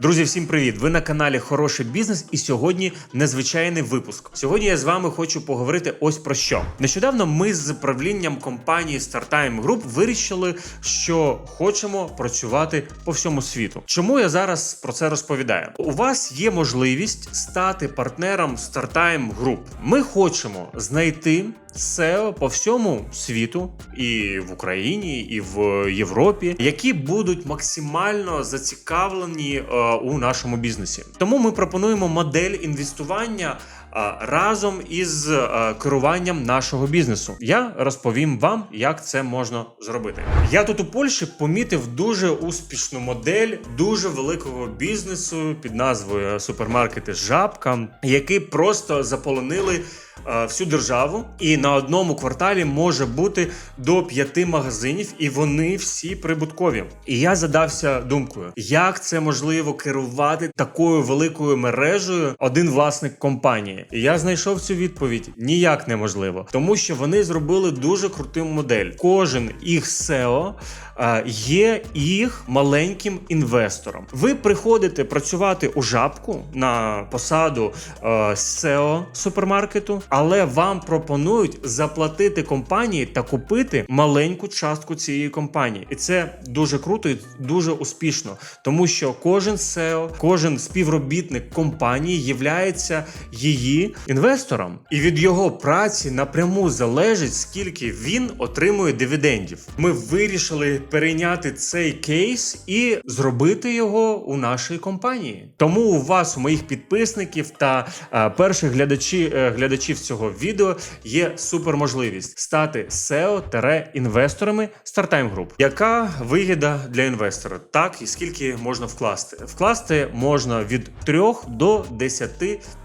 Друзі, всім привіт! Ви на каналі Хороший бізнес, і сьогодні незвичайний випуск. Сьогодні я з вами хочу поговорити ось про що. Нещодавно ми з правлінням компанії StarTime Group вирішили, що хочемо працювати по всьому світу. Чому я зараз про це розповідаю? У вас є можливість стати партнером StarTime Group. Ми хочемо знайти. SEO по всьому світу, і в Україні, і в Європі, які будуть максимально зацікавлені е, у нашому бізнесі. Тому ми пропонуємо модель інвестування е, разом із е, керуванням нашого бізнесу. Я розповім вам, як це можна зробити. Я тут у Польщі помітив дуже успішну модель дуже великого бізнесу під назвою супермаркети Жабка, які просто заполонили всю державу, і на одному кварталі може бути до п'яти магазинів, і вони всі прибуткові. І я задався думкою, як це можливо керувати такою великою мережею один власник компанії. І я знайшов цю відповідь ніяк неможливо, тому що вони зробили дуже круту модель. Кожен їх SEO е, є їх маленьким інвестором. Ви приходите працювати у жабку на посаду е, SEO супермаркету, але вам пропонують заплатити компанії та купити маленьку частку цієї компанії, і це дуже круто і дуже успішно, тому що кожен SEO, кожен співробітник компанії являється її інвестором, і від його праці напряму залежить скільки він отримує дивідендів. Ми вирішили перейняти цей кейс і зробити його у нашій компанії. Тому у вас, у моїх підписників та е, перших е, глядачів цього відео є суперможливість стати SEO-інвесторами StarTime Group. Яка вигіда для інвестора? Так і скільки можна вкласти? Вкласти можна від 3 до 10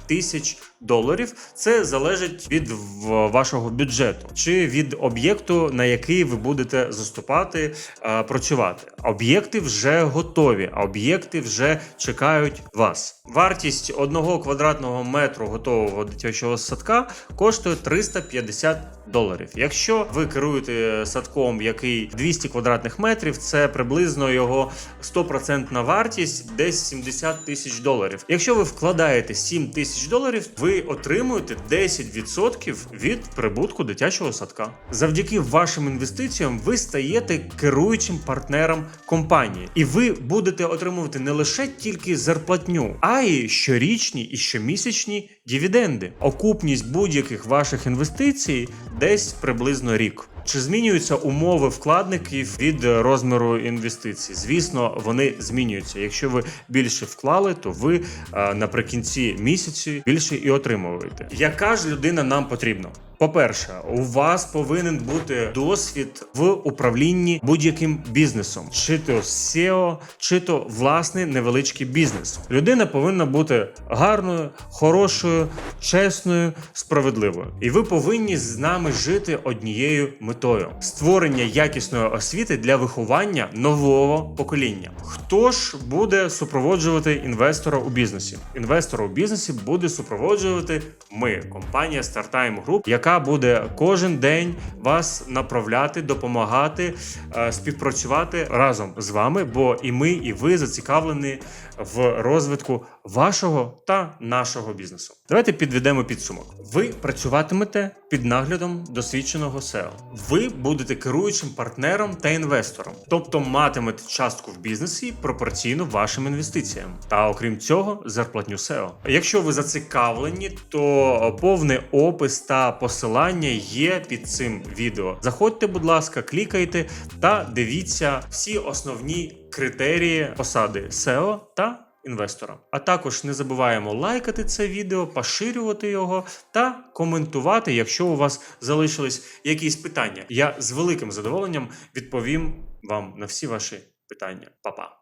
тисяч доларів. Це залежить від вашого бюджету чи від об'єкту, на який ви будете заступати, е, працювати. Об'єкти вже готові, а об'єкти вже чекають вас. Вартість одного квадратного метру готового дитячого садка коштує 350 доларів. Якщо ви керуєте садком, який 200 квадратних метрів, це приблизно його 100% вартість, десь 70 тисяч доларів. Якщо ви вкладаєте 7 тисяч доларів, ви отримуєте 10% від прибутку дитячого садка. Завдяки вашим інвестиціям ви стаєте керуючим партнером компанії, і ви будете отримувати не лише тільки зарплатню, а й щорічні і щомісячні дивіденди. Окупність будь-яких ваших інвестицій десь приблизно рік. Чи змінюються умови вкладників від розміру інвестицій? Звісно, вони змінюються. Якщо ви більше вклали, то ви е, наприкінці місяці більше і отримуєте. Яка ж людина нам потрібна? По-перше, у вас повинен бути досвід в управлінні будь-яким бізнесом, чи то SEO, чи то власний невеличкий бізнес. Людина повинна бути гарною, хорошою, чесною, справедливою. І ви повинні з нами жити однією метою створення якісної освіти для виховання нового покоління. Хто ж буде супроводжувати інвестора у бізнесі? Інвестора у бізнесі буде супроводжувати ми, компанія StarTime Group, яка буде кожен день вас направляти, допомагати, е, співпрацювати разом з вами, бо і ми, і ви зацікавлені в розвитку вашого та нашого бізнесу. Давайте підведемо підсумок. Ви працюватимете під наглядом досвідченого SEO. Ви будете керуючим партнером та інвестором, тобто матимете частку в бізнесі пропорційно вашим інвестиціям. Та окрім цього, зарплатню SEO. Якщо ви зацікавлені, то повний опис та посилання є під цим відео. Заходьте, будь ласка, клікайте та дивіться всі основні критерії посади SEO та інвестора. А також не забуваємо лайкати це відео, поширювати його та коментувати, якщо у вас залишились якісь питання. Я з великим задоволенням відповім вам на всі ваші питання. Па-па!